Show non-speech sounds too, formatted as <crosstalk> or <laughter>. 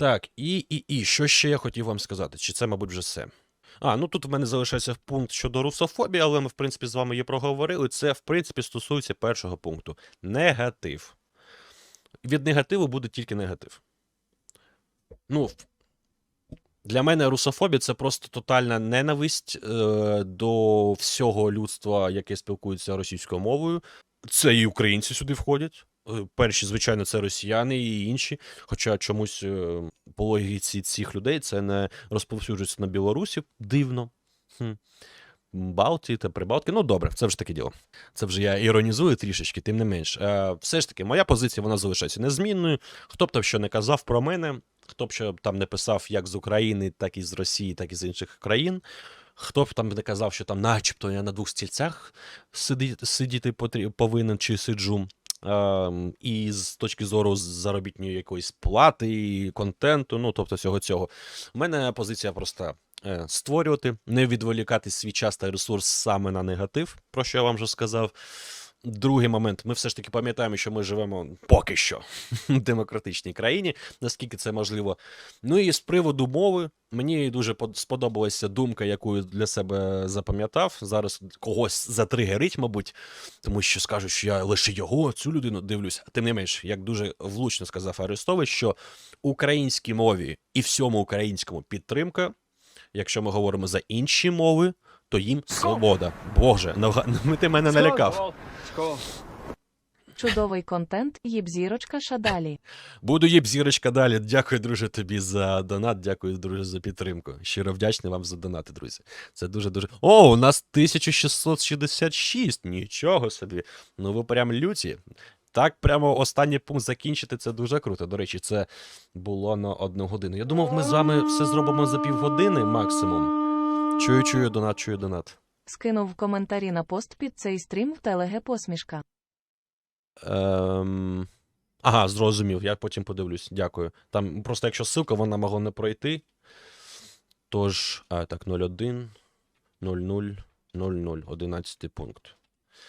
Так, і, і, і, що ще я хотів вам сказати? Чи це, мабуть, вже все? А, ну тут в мене залишається пункт щодо русофобії, але ми, в принципі, з вами її проговорили. Це, в принципі, стосується першого пункту. Негатив. Від негативу буде тільки негатив. Ну, для мене русофобія це просто тотальна ненависть е, до всього людства, яке спілкується російською мовою. Це і українці сюди входять. Е, Перші, звичайно, це росіяни і інші. Хоча чомусь е, по логіці цих людей це не розповсюджується на Білорусі. Дивно. Хм. Балтії та Прибалтики. Ну, добре, це вже таке діло. Це вже я іронізую трішечки, тим не менш. Е, все ж таки, моя позиція вона залишається незмінною. Хто б там що не казав про мене, хто б що там не писав як з України, так і з Росії, так і з інших країн. Хто б там не казав, що там, начебто, я на двох стільцях сиді, сидіти повинен чи сиджу. Ем, і з точки зору заробітної якоїсь плати, контенту, ну тобто всього цього. У мене позиція проста: е, створювати, не відволікати свій час та ресурс саме на негатив, про що я вам вже сказав. Другий момент, ми все ж таки пам'ятаємо, що ми живемо поки що <laughs> в демократичній країні, наскільки це можливо. Ну і з приводу мови, мені дуже сподобалася думка, яку я для себе запам'ятав. Зараз когось затригерить, мабуть, тому що скажуть, що я лише його, цю людину дивлюсь. Тим не менш, як дуже влучно сказав Арестович, що українській мові і всьому українському підтримка, якщо ми говоримо за інші мови, то їм свобода. Боже, нага- <laughs> ти мене налякав. Чудовий контент, їбзірочка шадалі. Буду їб зірочка далі. Дякую, друже, тобі за донат. Дякую, друже, за підтримку. Щиро вдячний вам за донати, друзі. Це дуже дуже. О, у нас 1666. Нічого собі. Ну ви прям люті. Так, прямо останній пункт закінчити це дуже круто. До речі, це було на одну годину. Я думав, ми з вами все зробимо за півгодини максимум. Чую, чую, донат, чую донат. Скинув в коментарі на пост під цей стрім в телеге посмішка. Ем... Ага, зрозумів, я потім подивлюсь. Дякую. Там просто якщо ссылка, вона могла не пройти. Тож, а, так, 01, 00, 00, 11 пункт.